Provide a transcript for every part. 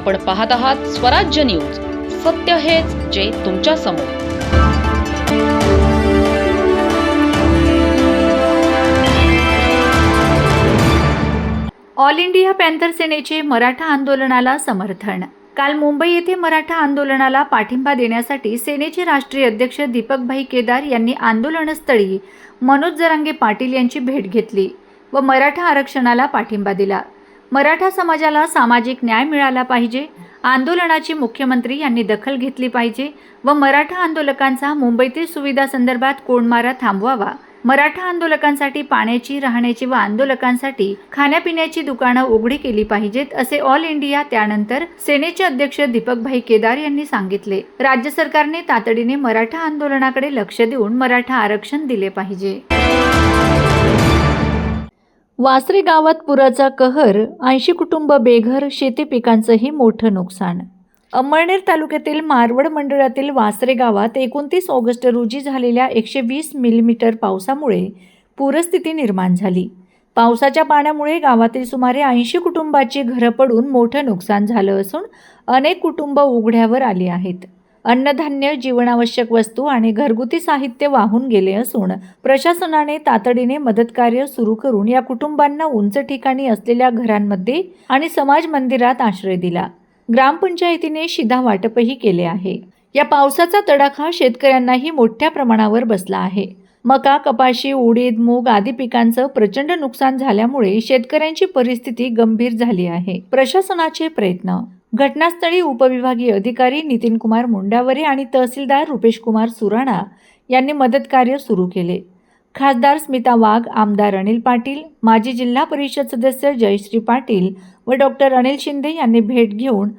आपण पाहत आहात स्वराज्य न्यूज. सत्य हेच जे तुमच्यासमोर. ऑल इंडिया पॅन्थर सेनेचे मराठा आंदोलनाला समर्थन. काल मुंबई येथे मराठा आंदोलनाला पाठिंबा देण्यासाठी सेनेचे राष्ट्रीय अध्यक्ष दीपकभाई केदार यांनी आंदोलनस्थळी मनोज जरांगे पाटील यांची भेट घेतली व मराठा आरक्षणाला पाठिंबा दिला. मराठा समाजाला सामाजिक न्याय मिळाला पाहिजे. आंदोलनाची मुख्यमंत्री यांनी दखल घेतली पाहिजे व मराठा आंदोलकांचा मुंबईतील सुविधासंदर्भात कोंडमारा थांबवावा. मराठा आंदोलकांसाठी पाण्याची राहण्याची व आंदोलकांसाठी खाण्यापिण्याची दुकानं उघडी केली पाहिजेत असे ऑल इंडिया त्यानंतर सेनेचे अध्यक्ष दीपकभाई केदार यांनी सांगितले. राज्य सरकारने तातडीने मराठा आंदोलनाकडे लक्ष देऊन मराठा आरक्षण दिले पाहिजे. वासरे गावात पुराचा कहर ऐंशी कुटुंब बेघर शेती पिकांचंही मोठं नुकसान. अंमळनेर तालुक्यातील मारवड मंडळातील वासरे गावात एकोणतीस ऑगस्ट रोजी झालेल्या एकशे वीस मिलीमीटर पावसामुळे पूरस्थिती निर्माण झाली. पावसाच्या पाण्यामुळे गावातील सुमारे ऐंशी कुटुंबाची घरं पडून मोठं नुकसान झालं असून अनेक कुटुंब उघड्यावर आली आहेत. अन्नधान्य जीवनावश्यक वस्तू आणि घरगुती साहित्य वाहून गेले असून प्रशासनाने तातडीने मदतकार्य सुरू करून या कुटुंबांना उंच ठिकाणी असलेल्या घरांमध्ये आणि समाज मंदिरात आश्रय दिला. ग्रामपंचायतीने शिधा वाटपही केले आहे. या पावसाचा तडाखा शेतकऱ्यांनाही मोठ्या प्रमाणावर बसला आहे. मका कपाशी उडीद मूग आदी पिकांचं प्रचंड नुकसान झाल्यामुळे शेतकऱ्यांची परिस्थिती गंभीर झाली आहे. प्रशासनाचे प्रयत्न घटनास्थळी उपविभागीय अधिकारी नितीन कुमार मुंडावरे आणि तहसीलदार रुपेश कुमार सुराणा यांनी मदतकार्य सुरू केले. खासदार स्मिता वाघ आमदार अनिल पाटील माजी जिल्हा परिषद सदस्य जयश्री पाटील व डॉक्टर अनिल शिंदे यांनी भेट घेऊन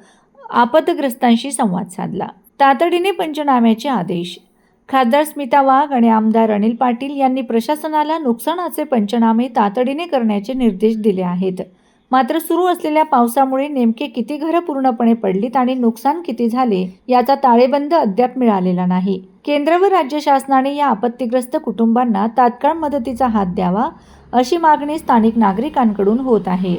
आपदग्रस्तांशी संवाद साधला. तातडीने पंचनाम्याचे आदेश. खासदार स्मिता वाघ आणि आमदार अनिल पाटील यांनी प्रशासनाला नुकसानाचे पंचनामे तातडीने करण्याचे निर्देश दिले आहेत. मात्र सुरू असलेल्या पावसामुळे नेमके किती घरं पूर्णपणे पडलीत आणि नुकसान किती झाले याचा ताळेबंद अद्याप मिळालेला नाही. केंद्र व राज्य शासनाने या आपत्तीग्रस्त कुटुंबांना तात्काळ मदतीचा हात द्यावा अशी मागणी स्थानिक नागरिकांकडून होत आहे.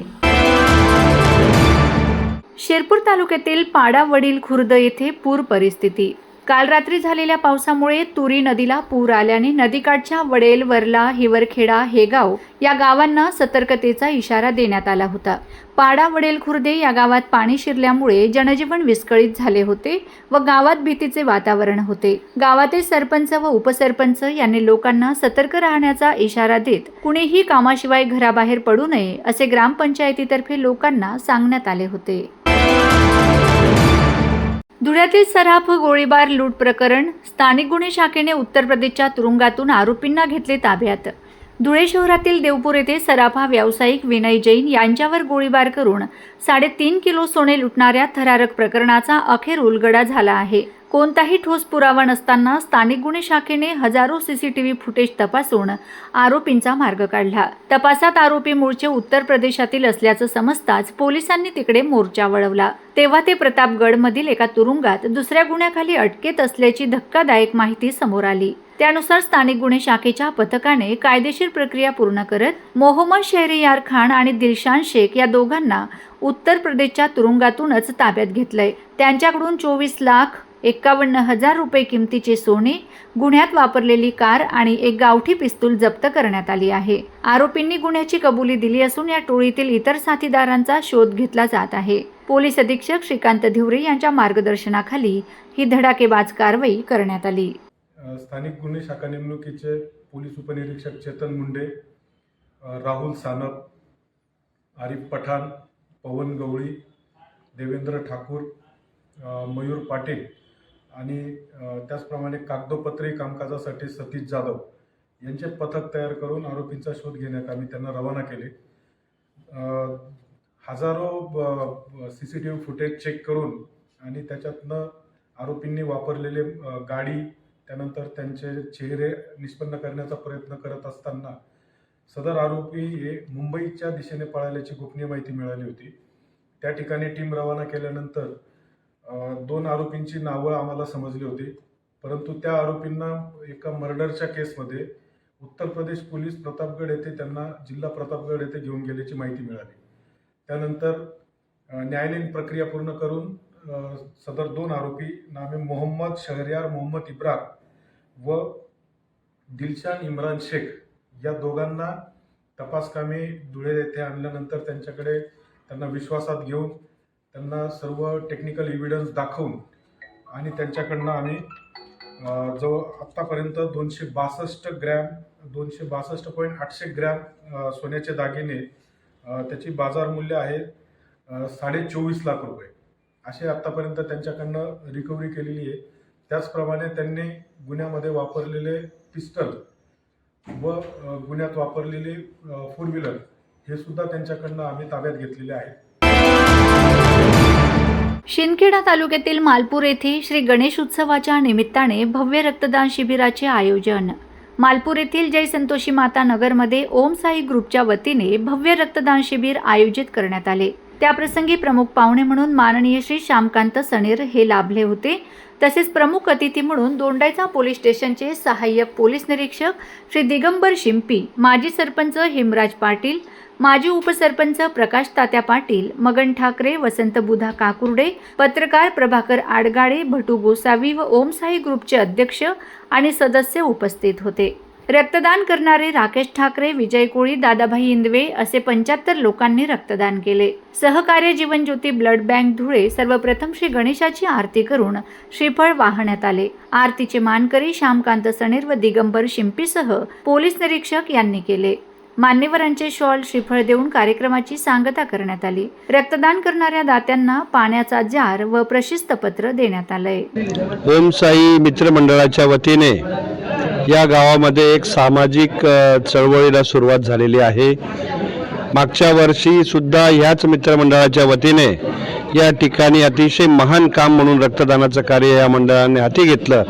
शिरपूर तालुक्यातील पाडावडील खुर्द येथे पूर परिस्थिती काल रात्री झालेल्या पावसामुळे तुरी नदीला पूर आल्याने नदीकाठच्या वडेल वरला हिवरखेडा हेगाव या गावांना सतर्कतेचा इशारा देण्यात आला होता. पाडा वडेल खुर्दे या गावात पाणी शिरल्यामुळे जनजीवन विस्कळीत झाले होते व गावात भीतीचे वातावरण होते. गावातील सरपंच व उपसरपंच यांनी लोकांना सतर्क राहण्याचा इशारा देत कुणीही कामाशिवाय घराबाहेर पडू नये असे ग्रामपंचायतीतर्फे लोकांना सांगण्यात आले होते. धुळ्यातील सराफ गोळीबार लूट प्रकरण स्थानिक गुन्हे शाखेने उत्तर प्रदेशच्या तुरुंगातून आरोपींना घेतले ताब्यात. धुळे शहरातील देवपूर येथे सराफा व्यावसायिक विनय जैन यांच्यावर गोळीबार करून साडेतीन किलो सोने लुटणाऱ्या थरारक प्रकरणाचा अखेर उलगडा झाला आहे. कोणताही ठोस पुरावा नसताना स्थानिक गुन्हे शाखेने हजारो सीसीटीव्ही फुटेज तपासून आरोपींचा मार्ग काढला. तपासात आरोपी मूळचे उत्तर प्रदेशातील असल्याचं समजताच पोलिसांनी तिकडे मोर्चा वळवला. तेव्हा ते प्रतापगडमधील एका तुरुंगात दुसऱ्या गुन्ह्याखाली अटकेत असल्याची धक्कादायक माहिती समोर आली. त्यानुसार स्थानिक गुन्हे शाखेच्या पथकाने कायदेशीर प्रक्रिया पूर्ण करत मोहम्मद शहरियार खान आणि दिलशान शेख या दोघांना उत्तर प्रदेशच्या तुरुंगातूनच ताब्यात घेतलंय. त्यांच्याकडून चोवीस लाख एक्कावन्न हजार रुपये किमतीचे सोने गुन्ह्यात वापरलेली कार आणि एक गावठी पिस्तूल जप्त करण्यात आली आहे. आरोपींनी गुन्ह्याची कबुली दिली असून या टोळीतील इतर साथीदारांचा शोध घेतला जात आहे. पोलीस अधीक्षक श्रीकांत धिवरे यांच्या मार्गदर्शनाखाली ही धडाकेबाज कारवाई करण्यात आली. स्थानिक गुन्हे शाखा नेमणुकीचे पोलीस उपनिरीक्षक चेतन मुंडे राहुल सानप आरिफ पठाण पवन गवळी देवेंद्र ठाकूर मयूर पाटील आणि त्याचप्रमाणे कागदोपत्री कामकाजासाठी सतीश जाधव यांचे पथक तयार करून आरोपींचा शोध घेण्यात आम्ही त्यांना रवाना केले. हजारो C C T V footage check करून आणि त्याच्यातनं आरोपींनी वापरलेले गाडी त्यानंतर त्यांचे चेहरे निष्पन्न करण्याचा प्रयत्न करत असताना सदर आरोपी हे मुंबईच्या दिशेने पळाल्याची गोपनीय माहिती मिळाली होती. त्या ठिकाणी टीम रवाना केल्यानंतर दोन आरोपींची नावं आम्हाला समजली होती. परंतु त्या आरोपींना एका मर्डरच्या केसमध्ये उत्तर प्रदेश पोलीस प्रतापगड येथे त्यांना जिल्हा प्रतापगड येथे घेऊन गेल्याची माहिती मिळाली. त्यानंतर न्यायालयीन प्रक्रिया पूर्ण करून सदर दोन आरोपी नामे मोहम्मद शहरयार मोहम्मद इब्रार व दिलशान इम्रान शेख या दोघांना तपासकामी धुळे येथे आणल्यानंतर त्यांच्याकडे त्यांना विश्वासात घेऊन त्यांना सर्व टेक्निकल एव्हिडन्स दाखवून आणि त्यांच्याकडनं आम्ही जवळ आत्तापर्यंत दोनशे बासष्ट ग्रॅम दोनशे बासष्ट पॉईंट आठशे ग्रॅम सोन्याचे दागिने त्याची बाजार मूल्य आहे साडे चोवीस लाख रुपये. असे आत्तापर्यंत त्यांच्याकडनं रिकव्हरी केलेली आहे. त्याचप्रमाणे त्यांनी गुन्ह्यामध्ये वापरलेले पिस्टल व गुन्ह्यात वापरलेले फोर व्हीलर हे सुद्धा त्यांच्याकडनं आम्ही ताब्यात घेतलेले आहे शिंदखेडा तालुक्यातील मालपूर येथे श्री गणेश उत्सवाच्या निमित्ताने भव्य रक्तदान शिबिराचे आयोजन. मालपूर येथील जय संतोषी माता नगरमध्ये ओम साई ग्रुपच्या वतीने भव्य रक्तदान शिबिर आयोजित करण्यात आले. त्याप्रसंगी प्रमुख पाहुणे म्हणून माननीय श्री श्यामकांत सणीर हे लाभले होते. तसेच प्रमुख अतिथी म्हणून दोंडायचा पोलीस स्टेशनचे सहाय्यक पोलीस निरीक्षक श्री दिगंबर शिंपी माजी सरपंच हेमराज पाटील माजी उपसरपंच प्रकाश तात्या पाटील मगन ठाकरे वसंत बुधा काकुर्डे पत्रकार प्रभाकर आडगाडे भटू गोसावी व ओमसाई ग्रुपचे अध्यक्ष आणि सदस्य उपस्थित होते. रक्तदान करणारे राकेश ठाकरे विजय कोळी दादाभाई इंदवे असे पंच्याहत्तर लोकांनी रक्तदान केले. सहकार्य जीवनज्योती ब्लड बँक धुळे सर्वप्रथम श्री गणेशाची आरती करून श्रीफळ वाहण्यात आले. आरतीचे मानकरी श्यामकांत सणेर व दिगंबर शिंपीसह पोलीस निरीक्षक यांनी केले. मान्यवरांचे शॉल श्रीफळ देऊन कार्यक्रमाची सांगता करण्यात आली. रक्तदान करणाऱ्या दात्यांना पाण्याचा जार व प्रशिस्तपत्र देण्यात आलंय. ओम साई मित्रमंडळाच्या वतीने या गावामध्ये एक सामाजिक अ, चळवळीला सुरुवात झालेली आहे. मागच्या वर्षी सुद्धा ह्याच मित्रमंडळाच्या वतीने या ठिकाणी अतिशय महान काम म्हणून रक्तदानाचं कार्य या मंडळाने हाती घेतलं.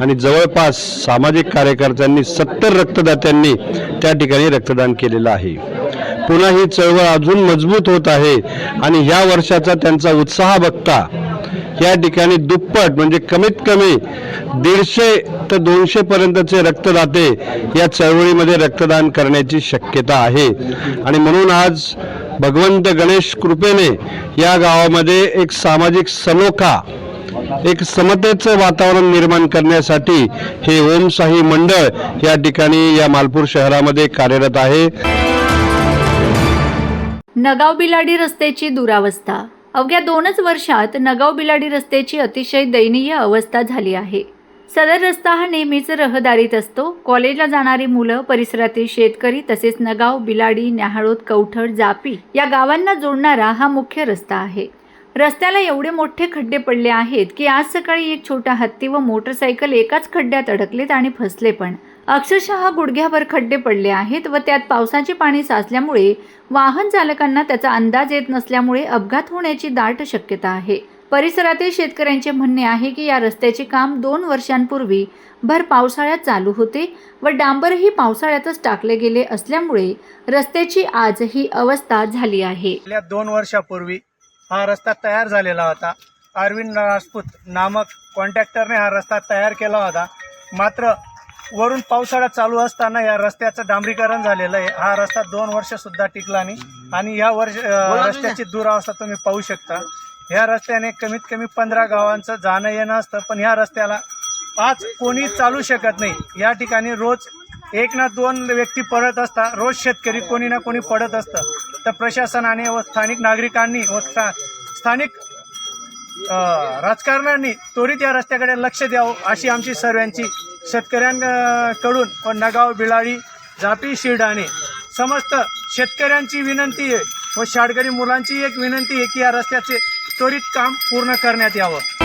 आणि जवळपास सामाजिक कार्यकर्त्यांनी सत्तर रक्तदात्यांनी त्या ठिकाणी रक्तदान केलेलं आहे. पुन्हा ही चळवळ अजून मजबूत होत आहे आणि ह्या वर्षाचा त्यांचा उत्साह बघता या ठिकाणी दुप्पट म्हणजे कमीत कमी दीडशे ते दोनशे पर्यंतचे रक्तदाते या चळवळीमध्ये रक्तदान करण्याची शक्यता आहे. आणि म्हणून आज भगवंत गणेश कृपेने या गावामध्ये एक सामाजिक सलोखा एक समतेचं वातावरण निर्माण करण्यासाठी हे ओमशाही मंडळ या ठिकाणी या मालपूर शहरामध्ये कार्यरत आहे. नगाव बिलाडी रस्त्याची दुरावस्था. अवघ्या दोनच वर्षात नगाव बिलाडी रस्त्याची अतिशय दयनीय अवस्था झाली आहे. सदर रस्ता हा नेहमीच रहदारीत असतो. कॉलेजला जाणारी मुलं परिसरातील शेतकरी तसेच नगाव बिलाडी न्याहाळोद कवठड जापी या गावांना जोडणारा हा मुख्य रस्ता आहे. रस्त्याला एवढे मोठे खड्डे पडले आहेत की आज सकाळी एक छोटा हत्ती व मोटरसायकल एकाच खड्ड्यात अडकलेत आणि फसले पण. अक्षरशः गुडघ्याभर खड्डे पडले आहेत व त्यात पावसाचे पाणी साचल्यामुळे वाहन चालकांना त्याचा अंदाज येत नसल्यामुळे अपघात होण्याची दाट शक्यता आहे. परिसरातील शेतकऱ्यांचे म्हणणे आहे की या रस्त्याचे काम दोन वर्षांपूर्वी भर पावसाळ्यात चालू होते व डांबरही पावसाळ्यातच टाकले गेले असल्यामुळे रस्त्याची आज ही अवस्था झाली आहे. दोन वर्षापूर्वी हा रस्ता तयार झालेला होता. अरविंद राजपूत नामक कॉन्ट्रॅक्टरने हा रस्ता तयार केला होता. मात्र वरून पावसाळा चालू असताना या रस्त्याचं डांबरीकरण झालेलं आहे. हा रस्ता दोन वर्ष सुद्धा टिकला नाही आणि या वर्ष रस्त्याची दुरावस्था तुम्ही पाहू शकता. ह्या रस्त्याने कमीत कमी पंधरा गावांचं जाणं येणं असतं पण ह्या रस्त्याला आज कोणी चालू शकत नाही. या ठिकाणी रोज एक ना दोन व्यक्ती पडत असता रोज शेतकरी कोणी ना कोणी पडत असतं. तर प्रशासनाने व स्थानिक नागरिकांनी व स्था- स्थानिक राजकारणांनी राजकारण्यांनी त्वरित या रस्त्याकडे लक्ष द्यावं अशी आमची सर्वांची शेतकऱ्यांकडून व नगाव बिलाडी जापी शिरडाणे समस्त शेतकऱ्यांची विनंती आहे व शाळकरी मुलांची एक विनंती आहे की या रस्त्याचे त्वरित काम पूर्ण करण्यात यावं.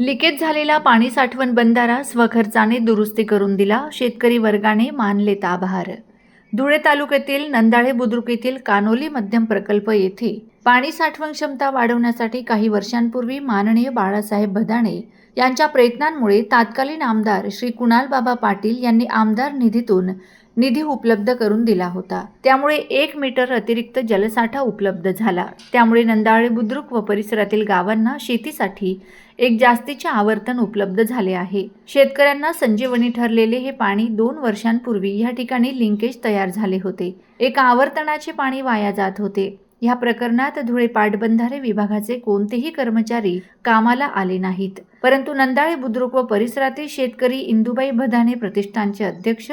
लिकेज झालेला पाणी साठवण बंधारा स्वखर्चाने दुरुस्ती करून दिला. शेतकरी वर्गाने मानलेत आभार धुळे तालुक्यातील नंदाळे बुद्रुक येथील कानोली मध्यम प्रकल्प येथे पाणी साठवण क्षमता वाढवण्यासाठी काही वर्षांपूर्वी माननीय बाळासाहेब भदाणे यांच्या प्रयत्नांमुळे तात्कालीन आमदार श्री कुणाल बाबा पाटील यांनी आमदार निधीतून निधी उपलब्ध करून दिला होता. त्यामुळे एक मीटर अतिरिक्त जलसाठा उपलब्ध झाला. त्यामुळे नंदाळे बुद्रुक व परिसरातील गावांना शेतीसाठी एक जास्तीचे आवर्तन उपलब्ध झाले आहे. शेतकऱ्यांना संजीवनी ठरलेले हे पाणी दोन वर्षांपूर्वी या ठिकाणी लिंकेज तयार झाले होते. एका आवर्तनाचे पाणी वाया जात होते. ह्या प्रकरणात धुळे पाटबंधारे विभागाचे कोणतेही कर्मचारी कामाला आले नाहीत. परंतु नंदाळे बुद्रुक व परिसरातील शेतकरी इंदुबाई भदाणे प्रतिष्ठानचे अध्यक्ष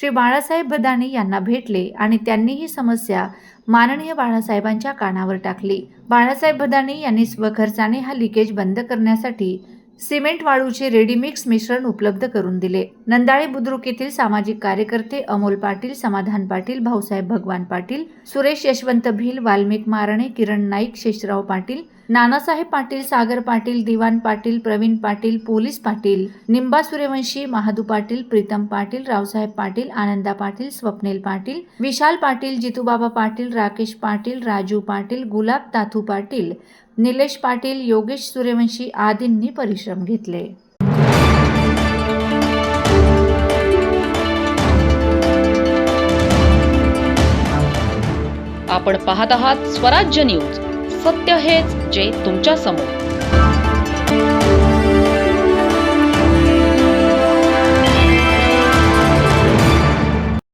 श्री बाळासाहेब भदाणे यांना भेटले आणि त्यांनी ही समस्या माननीय बाळासाहेबांच्या कानावर टाकली. बाळासाहेब भदाणे यांनी स्वखर्चाने हा लिकेज बंद करण्यासाठी सिमेंट वाळूचे रेडीमिक्स मिश्रण उपलब्ध करून दिले. नंदाळे बुद्रुक येथील सामाजिक कार्यकर्ते अमोल पाटील समाधान पाटील भाऊसाहेब भगवान पाटील सुरेश यशवंत भिल वाल्मिक मारणे किरण नाईक शेषराव पाटील नानासाहेब पाटील सागर पाटील दिवान पाटील प्रवीण पाटील पोलीस पाटील निंबा सूर्यवंशी महादू पाटील प्रीतम पाटील रावसाहेब पाटील आनंदा पाटील स्वप्नील पाटील विशाल पाटील जितूबाबा पाटील राकेश पाटील राजू पाटील गुलाब ताथू पाटील निलेश पाटील योगेश सूर्यवंशी आदींनी परिश्रम घेतले. आपण पाहत आहात स्वराज्य न्यूज. सत्य हेच जे तुमच्यासमोर